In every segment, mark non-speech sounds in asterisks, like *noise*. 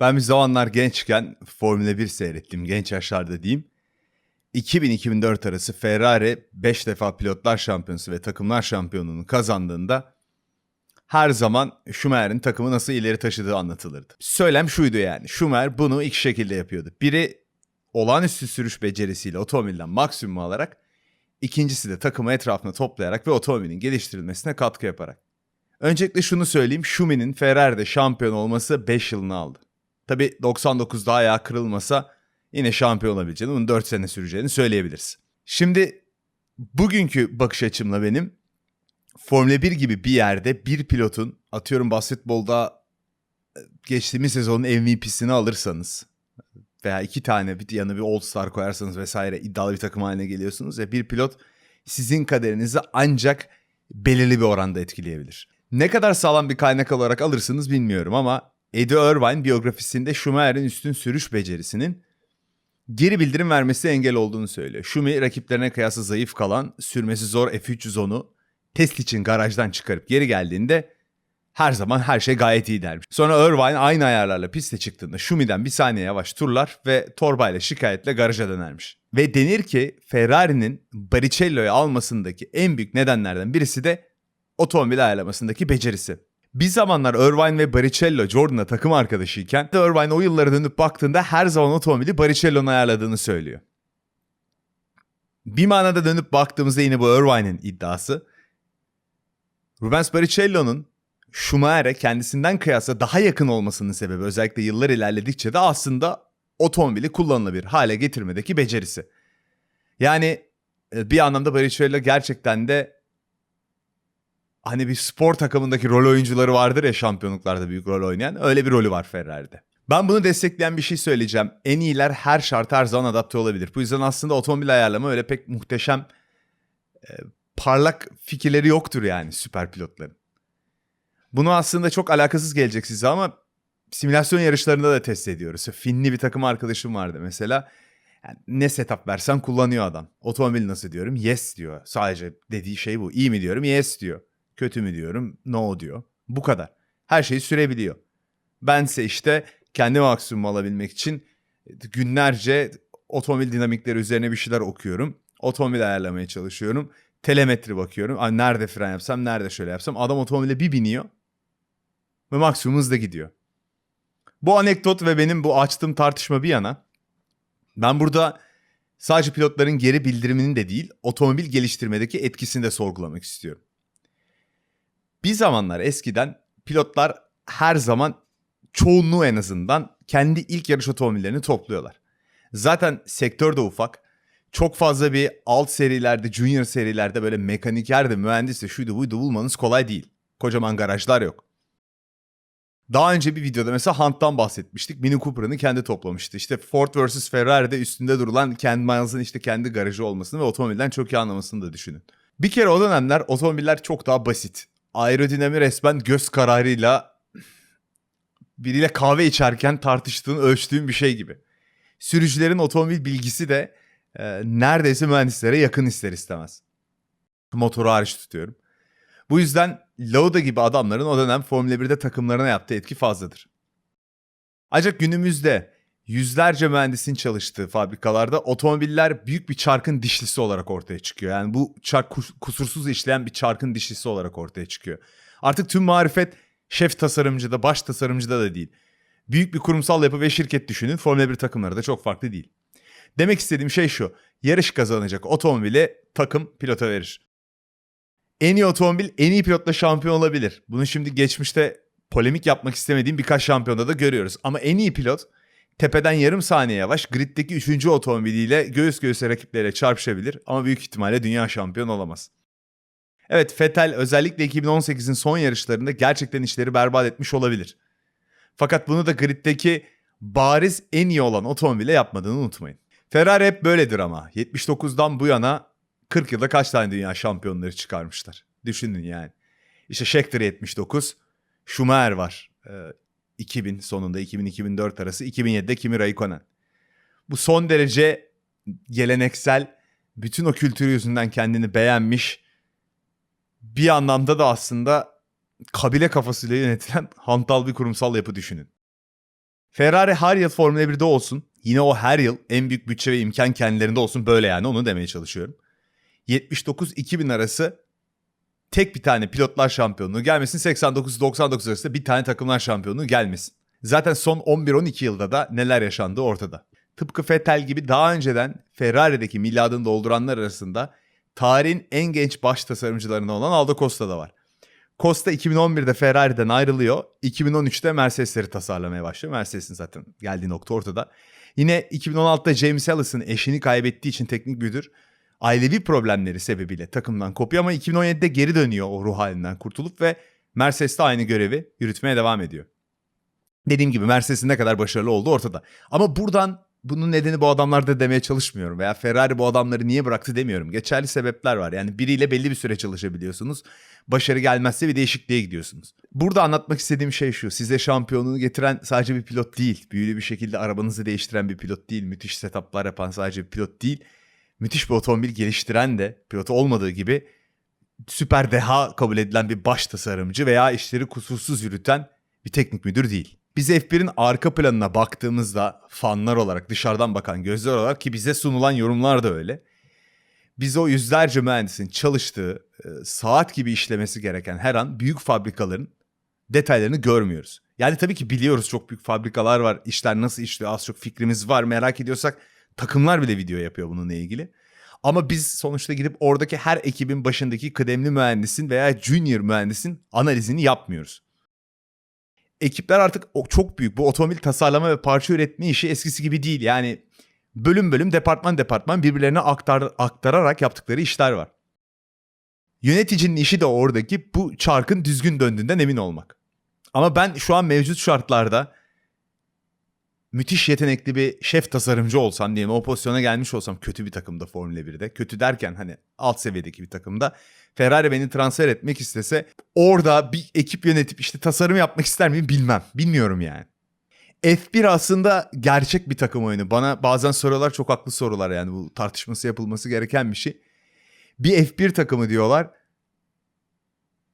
Ben bir zamanlar gençken Formula 1 seyrettim. Genç yaşlarda diyeyim. 2000-2004 arası Ferrari 5 defa pilotlar şampiyonası ve takımlar şampiyonluğunu kazandığında her zaman Schumacher'in takımı nasıl ileri taşıdığı anlatılırdı. Söylem şuydu yani. Schumacher bunu iki şekilde yapıyordu. Biri olağanüstü sürüş becerisiyle otomobilden maksimum alarak, ikincisi de takımı etrafına toplayarak ve otomobilin geliştirilmesine katkı yaparak. Öncelikle şunu söyleyeyim. Schumacher'in Ferrari'de şampiyon olması 5 yılını aldı. Tabi 99'da ayağı kırılmasa yine şampiyon olabileceğini, bunun 4 sene süreceğini söyleyebiliriz. Şimdi bugünkü bakış açımla benim Formula 1 gibi bir yerde bir pilotun atıyorum basketbolda e, geçtiğimiz sezonun MVP'sini alırsanız veya iki tane bir yanına bir All Star koyarsanız vesaire iddialı bir takım haline geliyorsunuz ya bir pilot sizin kaderinizi ancak belirli bir oranda etkileyebilir. Ne kadar sağlam bir kaynak olarak alırsınız bilmiyorum ama Eddie Irvine biyografisinde Schumacher'in üstün sürüş becerisinin geri bildirim vermesi engel olduğunu söylüyor. Schumi rakiplerine kıyasla zayıf kalan, sürmesi zor F310'u test için garajdan çıkarıp geri geldiğinde her zaman her şey gayet iyi dermiş. Sonra Irvine aynı ayarlarla piste çıktığında Schumi'den bir saniye yavaş turlar ve torbayla şikayetle garaja dönermiş. Ve denir ki Ferrari'nin Baricello'yu almasındaki en büyük nedenlerden birisi de otomobil ayarlamasındaki becerisi. Bir zamanlar Irvine ve Baricello Jordan'la takım arkadaşıyken Irvine o yıllara dönüp baktığında her zaman otomobili Baricello'nun ayarladığını söylüyor. Bir manada dönüp baktığımızda yine bu Irvine'in iddiası. Rubens Baricello'nun Schumacher'e kendisinden kıyasla daha yakın olmasının sebebi özellikle yıllar ilerledikçe de aslında otomobili kullanılabilir hale getirmedeki becerisi. Yani e, bir anlamda Barrichello gerçekten de hani bir spor takımındaki rol oyuncuları vardır ya şampiyonluklarda büyük rol oynayan öyle bir rolü var Ferrari'de. Ben bunu destekleyen bir şey söyleyeceğim. En iyiler her şarta her zaman adapte olabilir. Bu yüzden aslında otomobil ayarlama öyle pek muhteşem e, parlak fikirleri yoktur yani süper pilotların. Bunu aslında çok alakasız gelecek size ama simülasyon yarışlarında da test ediyoruz. Finli bir takım arkadaşım vardı mesela. Yani ne setup versen kullanıyor adam. Otomobil nasıl diyorum? Yes diyor. Sadece dediği şey bu. İyi mi diyorum? Yes diyor. Kötü mü diyorum? No diyor. Bu kadar. Her şeyi sürebiliyor. Bense işte kendi maksimum alabilmek için günlerce otomobil dinamikleri üzerine bir şeyler okuyorum. Otomobil ayarlamaya çalışıyorum. Telemetri bakıyorum. Ay nerede fren yapsam, nerede şöyle yapsam. Adam otomobile bir biniyor. Ve maksimum hızda gidiyor. Bu anekdot ve benim bu açtığım tartışma bir yana. Ben burada sadece pilotların geri bildiriminin de değil, otomobil geliştirmedeki etkisini de sorgulamak istiyorum. Bir zamanlar eskiden pilotlar her zaman çoğunluğu en azından kendi ilk yarış otomobillerini topluyorlar. Zaten sektör de ufak. Çok fazla bir alt serilerde, junior serilerde böyle mekaniker de mühendis de şuydu buydu bulmanız kolay değil. Kocaman garajlar yok. Daha önce bir videoda mesela Hunt'tan bahsetmiştik. Mini Cooper'ını kendi toplamıştı. İşte Ford vs Ferrari'de üstünde durulan Ken Miles'ın işte kendi garajı olmasını ve otomobilden çok iyi anlamasını da düşünün. Bir kere o dönemler otomobiller çok daha basit. Aerodinami resmen göz kararıyla biriyle kahve içerken tartıştığın, ölçtüğün bir şey gibi. Sürücülerin otomobil bilgisi de e, neredeyse mühendislere yakın ister istemez. Motoru hariç tutuyorum. Bu yüzden Lauda gibi adamların o dönem Formula 1'de takımlarına yaptığı etki fazladır. Ancak günümüzde yüzlerce mühendisin çalıştığı fabrikalarda otomobiller büyük bir çarkın dişlisi olarak ortaya çıkıyor. Yani bu çark kusursuz işleyen bir çarkın dişlisi olarak ortaya çıkıyor. Artık tüm marifet şef tasarımcıda, baş tasarımcıda da değil. Büyük bir kurumsal yapı ve şirket düşünün. Formula 1 takımları da çok farklı değil. Demek istediğim şey şu. Yarış kazanacak otomobili takım pilota verir. En iyi otomobil en iyi pilotla şampiyon olabilir. Bunu şimdi geçmişte polemik yapmak istemediğim birkaç şampiyonda da görüyoruz. Ama en iyi pilot tepeden yarım saniye yavaş griddeki 3. otomobiliyle göğüs göğüse rakiplere çarpışabilir ama büyük ihtimalle dünya şampiyonu olamaz. Evet Vettel özellikle 2018'in son yarışlarında gerçekten işleri berbat etmiş olabilir. Fakat bunu da griddeki bariz en iyi olan otomobile yapmadığını unutmayın. Ferrari hep böyledir ama 79'dan bu yana 40 yılda kaç tane dünya şampiyonları çıkarmışlar. Düşünün yani. İşte Scheckter 79, Schumacher var. Ee, 2000 sonunda 2000-2004 arası 2007'de Kimi Raikkonen. Bu son derece geleneksel bütün o kültürü yüzünden kendini beğenmiş bir anlamda da aslında kabile kafasıyla yönetilen *laughs* hantal bir kurumsal yapı düşünün. Ferrari her yıl Formula 1'de olsun. Yine o her yıl en büyük bütçe ve imkan kendilerinde olsun böyle yani onu demeye çalışıyorum. 79-2000 arası tek bir tane pilotlar şampiyonluğu gelmesin. 89-99 arasında bir tane takımlar şampiyonluğu gelmesin. Zaten son 11-12 yılda da neler yaşandığı ortada. Tıpkı Vettel gibi daha önceden Ferrari'deki miladını dolduranlar arasında tarihin en genç baş tasarımcılarından olan Aldo Costa da var. Costa 2011'de Ferrari'den ayrılıyor. 2013'te Mercedes'leri tasarlamaya başlıyor. Mercedes'in zaten geldiği nokta ortada. Yine 2016'da James Allison eşini kaybettiği için teknik müdür ailevi problemleri sebebiyle takımdan kopuyor ama 2017'de geri dönüyor o ruh halinden kurtulup ve Mercedes'te aynı görevi yürütmeye devam ediyor. Dediğim gibi Mercedes'in ne kadar başarılı olduğu ortada. Ama buradan bunun nedeni bu adamlarda demeye çalışmıyorum. Veya Ferrari bu adamları niye bıraktı demiyorum. Geçerli sebepler var. Yani biriyle belli bir süre çalışabiliyorsunuz. Başarı gelmezse bir değişikliğe gidiyorsunuz. Burada anlatmak istediğim şey şu. Size şampiyonluğu getiren sadece bir pilot değil. Büyülü bir şekilde arabanızı değiştiren bir pilot değil. Müthiş setuplar yapan sadece bir pilot değil. Müthiş bir otomobil geliştiren de pilotu olmadığı gibi süper deha kabul edilen bir baş tasarımcı veya işleri kusursuz yürüten bir teknik müdür değil. Biz F1'in arka planına baktığımızda fanlar olarak dışarıdan bakan gözler olarak ki bize sunulan yorumlar da öyle. Biz o yüzlerce mühendisin çalıştığı e, saat gibi işlemesi gereken her an büyük fabrikaların detaylarını görmüyoruz. Yani tabii ki biliyoruz çok büyük fabrikalar var. işler nasıl işliyor az çok fikrimiz var. Merak ediyorsak takımlar bile video yapıyor bununla ilgili. Ama biz sonuçta gidip oradaki her ekibin başındaki kıdemli mühendisin veya junior mühendisin analizini yapmıyoruz ekipler artık çok büyük. Bu otomobil tasarlama ve parça üretme işi eskisi gibi değil. Yani bölüm bölüm, departman departman birbirlerine aktar, aktararak yaptıkları işler var. Yöneticinin işi de oradaki bu çarkın düzgün döndüğünden emin olmak. Ama ben şu an mevcut şartlarda müthiş yetenekli bir şef tasarımcı olsam diyelim o pozisyona gelmiş olsam kötü bir takımda Formula 1'de. Kötü derken hani alt seviyedeki bir takımda Ferrari beni transfer etmek istese orada bir ekip yönetip işte tasarım yapmak ister miyim bilmem. Bilmiyorum yani. F1 aslında gerçek bir takım oyunu. Bana bazen soruyorlar çok haklı sorular yani bu tartışması yapılması gereken bir şey. Bir F1 takımı diyorlar.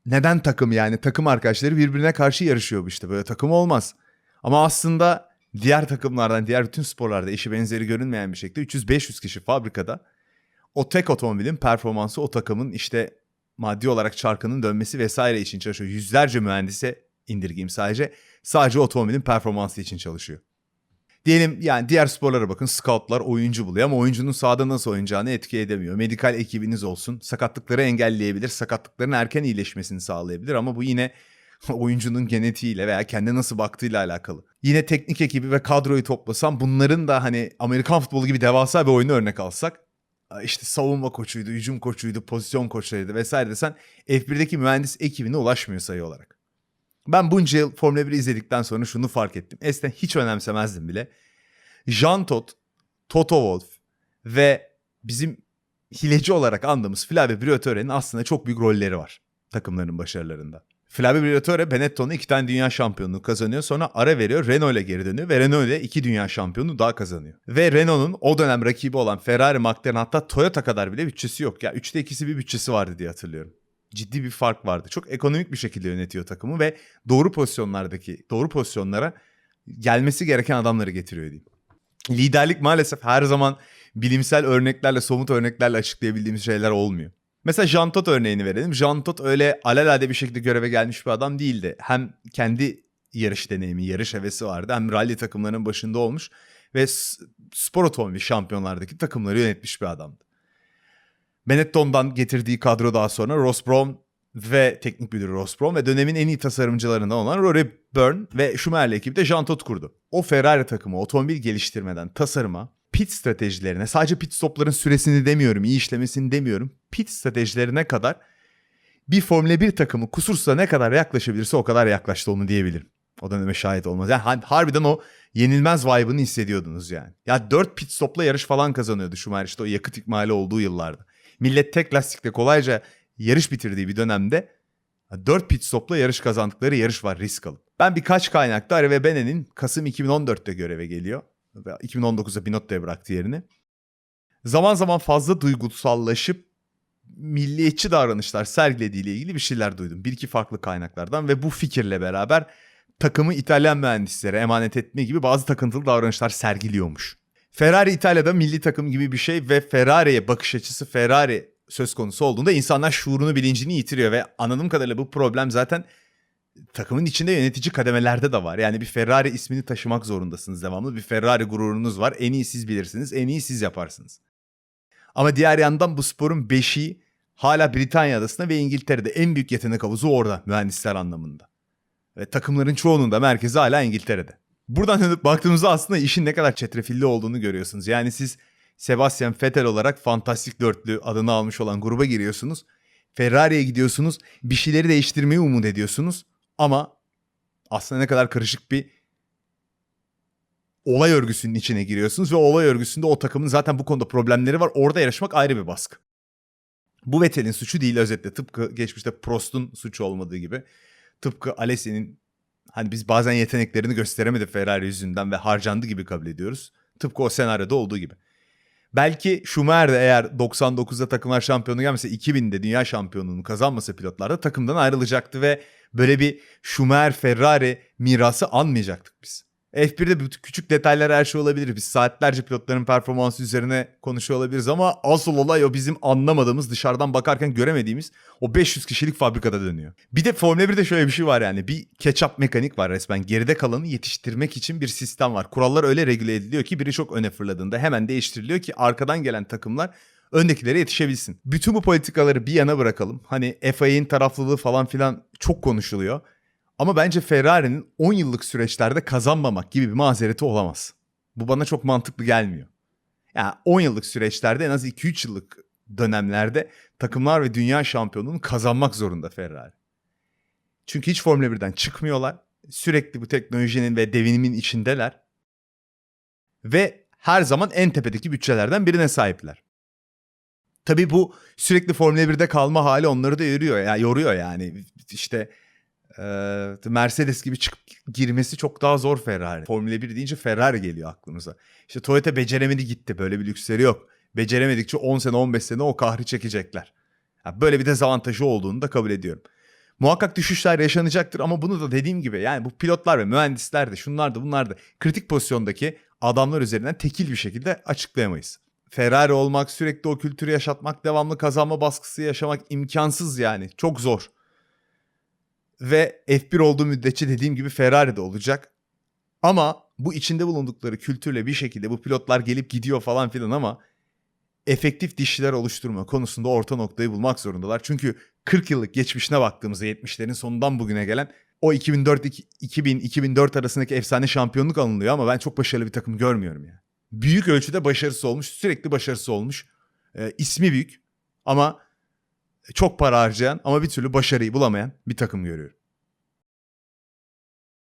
Neden takım yani? Takım arkadaşları birbirine karşı yarışıyor işte. Böyle takım olmaz. Ama aslında diğer takımlardan, diğer bütün sporlarda eşi benzeri görünmeyen bir şekilde 300-500 kişi fabrikada o tek otomobilin performansı o takımın işte maddi olarak çarkının dönmesi vesaire için çalışıyor. Yüzlerce mühendise indirgeyim sadece. Sadece otomobilin performansı için çalışıyor. Diyelim yani diğer sporlara bakın scoutlar oyuncu buluyor ama oyuncunun sahada nasıl oynayacağını etki edemiyor. Medikal ekibiniz olsun sakatlıkları engelleyebilir, sakatlıkların erken iyileşmesini sağlayabilir ama bu yine *laughs* oyuncunun genetiğiyle veya kendi nasıl baktığıyla alakalı. Yine teknik ekibi ve kadroyu toplasam bunların da hani Amerikan futbolu gibi devasa bir oyunu örnek alsak işte savunma koçuydu, hücum koçuydu, pozisyon koçlarıydı vesaire desen F1'deki mühendis ekibine ulaşmıyor sayı olarak. Ben bunca yıl Formula 1 izledikten sonra şunu fark ettim. Eskiden hiç önemsemezdim bile. Jean Todt, Toto Wolff ve bizim hileci olarak andığımız Flavio Briatore'nin aslında çok büyük rolleri var takımların başarılarında. Flavio Briatore Benetton'la iki tane dünya şampiyonluğu kazanıyor. Sonra ara veriyor. Renault ile geri dönüyor ve Renault iki dünya şampiyonluğu daha kazanıyor. Ve Renault'un o dönem rakibi olan Ferrari, McLaren hatta Toyota kadar bile bütçesi yok. Ya üçte ikisi bir bütçesi vardı diye hatırlıyorum. Ciddi bir fark vardı. Çok ekonomik bir şekilde yönetiyor takımı ve doğru pozisyonlardaki, doğru pozisyonlara gelmesi gereken adamları getiriyor diyeyim. Liderlik maalesef her zaman bilimsel örneklerle, somut örneklerle açıklayabildiğimiz şeyler olmuyor. Mesela Jean Todt örneğini verelim. Jean Todt öyle alelade bir şekilde göreve gelmiş bir adam değildi. Hem kendi yarış deneyimi, yarış hevesi vardı. Hem rally takımlarının başında olmuş ve spor otomobil şampiyonlardaki takımları yönetmiş bir adamdı. Benetton'dan getirdiği kadro daha sonra Ross Brown ve teknik müdürü Ross Brown ve dönemin en iyi tasarımcılarından olan Rory Byrne ve Schumacher'le ekibi de Jean Todt kurdu. O Ferrari takımı otomobil geliştirmeden tasarıma, pit stratejilerine sadece pit stopların süresini demiyorum, iyi işlemesini demiyorum. Pit stratejilerine kadar bir Formula 1 takımı kusursa ne kadar yaklaşabilirse o kadar yaklaştı onu diyebilirim. O döneme şahit olmaz. Yani harbiden o yenilmez vibe'ını hissediyordunuz yani. Ya 4 pit stopla yarış falan kazanıyordu Schumacher işte o yakıt ikmali olduğu yıllarda. Millet tek lastikle kolayca yarış bitirdiği bir dönemde 4 pit stopla yarış kazandıkları yarış var risk alıp. Ben birkaç kaynakta Arve Bene'nin Kasım 2014'te göreve geliyor. 2019'da Binotto'ya bıraktı yerini. Zaman zaman fazla duygusallaşıp milliyetçi davranışlar sergilediğiyle ilgili bir şeyler duydum. Bir iki farklı kaynaklardan ve bu fikirle beraber takımı İtalyan mühendislere emanet etme gibi bazı takıntılı davranışlar sergiliyormuş. Ferrari İtalya'da milli takım gibi bir şey ve Ferrari'ye bakış açısı Ferrari söz konusu olduğunda insanlar şuurunu bilincini yitiriyor ve anladığım kadarıyla bu problem zaten takımın içinde yönetici kademelerde de var. Yani bir Ferrari ismini taşımak zorundasınız devamlı. Bir Ferrari gururunuz var. En iyi siz bilirsiniz. En iyi siz yaparsınız. Ama diğer yandan bu sporun beşiği hala Britanya adasında ve İngiltere'de en büyük yetenek havuzu orada mühendisler anlamında. Ve takımların çoğunun da merkezi hala İngiltere'de. Buradan dönüp baktığımızda aslında işin ne kadar çetrefilli olduğunu görüyorsunuz. Yani siz Sebastian Vettel olarak fantastik dörtlü adını almış olan gruba giriyorsunuz. Ferrari'ye gidiyorsunuz. Bir şeyleri değiştirmeyi umut ediyorsunuz. Ama aslında ne kadar karışık bir olay örgüsünün içine giriyorsunuz ve olay örgüsünde o takımın zaten bu konuda problemleri var. Orada yarışmak ayrı bir baskı. Bu Vettel'in suçu değil özetle. Tıpkı geçmişte Prost'un suçu olmadığı gibi. Tıpkı Alesi'nin hani biz bazen yeteneklerini gösteremedi Ferrari yüzünden ve harcandı gibi kabul ediyoruz. Tıpkı o senaryoda olduğu gibi. Belki Schumacher de eğer 99'da takımlar şampiyonu gelmese 2000'de dünya şampiyonluğunu kazanmasa pilotlarda takımdan ayrılacaktı ve böyle bir Schumacher Ferrari mirası anmayacaktık biz. F1'de bu küçük detaylar her şey olabilir. Biz saatlerce pilotların performansı üzerine konuşuyor olabiliriz ama asıl olay o bizim anlamadığımız, dışarıdan bakarken göremediğimiz o 500 kişilik fabrikada dönüyor. Bir de Formula 1'de şöyle bir şey var yani. Bir catch-up mekanik var resmen. Geride kalanı yetiştirmek için bir sistem var. Kurallar öyle regüle ediliyor ki biri çok öne fırladığında hemen değiştiriliyor ki arkadan gelen takımlar öndekilere yetişebilsin. Bütün bu politikaları bir yana bırakalım. Hani FIA'nin taraflılığı falan filan çok konuşuluyor. Ama bence Ferrari'nin 10 yıllık süreçlerde kazanmamak gibi bir mazereti olamaz. Bu bana çok mantıklı gelmiyor. Yani 10 yıllık süreçlerde en az 2-3 yıllık dönemlerde takımlar ve dünya şampiyonluğunu kazanmak zorunda Ferrari. Çünkü hiç Formula 1'den çıkmıyorlar. Sürekli bu teknolojinin ve devinimin içindeler. Ve her zaman en tepedeki bütçelerden birine sahipler. Tabii bu sürekli Formula 1'de kalma hali onları da yoruyor. Yani yoruyor yani. İşte ee, Mercedes gibi çıkıp girmesi çok daha zor Ferrari. Formula 1 deyince Ferrari geliyor aklımıza. İşte Toyota beceremedi gitti. Böyle bir lüksleri yok. Beceremedikçe 10 sene 15 sene o kahri çekecekler. Yani böyle bir dezavantajı olduğunu da kabul ediyorum. Muhakkak düşüşler yaşanacaktır ama bunu da dediğim gibi yani bu pilotlar ve mühendisler de şunlar da bunlar da kritik pozisyondaki adamlar üzerinden tekil bir şekilde açıklayamayız. Ferrari olmak, sürekli o kültürü yaşatmak, devamlı kazanma baskısı yaşamak imkansız yani. Çok zor. Ve F1 olduğu müddetçe dediğim gibi Ferrari'de olacak. Ama bu içinde bulundukları kültürle bir şekilde bu pilotlar gelip gidiyor falan filan ama efektif dişliler oluşturma konusunda orta noktayı bulmak zorundalar. Çünkü 40 yıllık geçmişine baktığımızda 70'lerin sonundan bugüne gelen o 2004 2000 2004 arasındaki efsane şampiyonluk alınıyor ama ben çok başarılı bir takım görmüyorum yani. Büyük ölçüde başarısı olmuş, sürekli başarısı olmuş. E, ismi büyük ama çok para harcayan ama bir türlü başarıyı bulamayan bir takım görüyorum.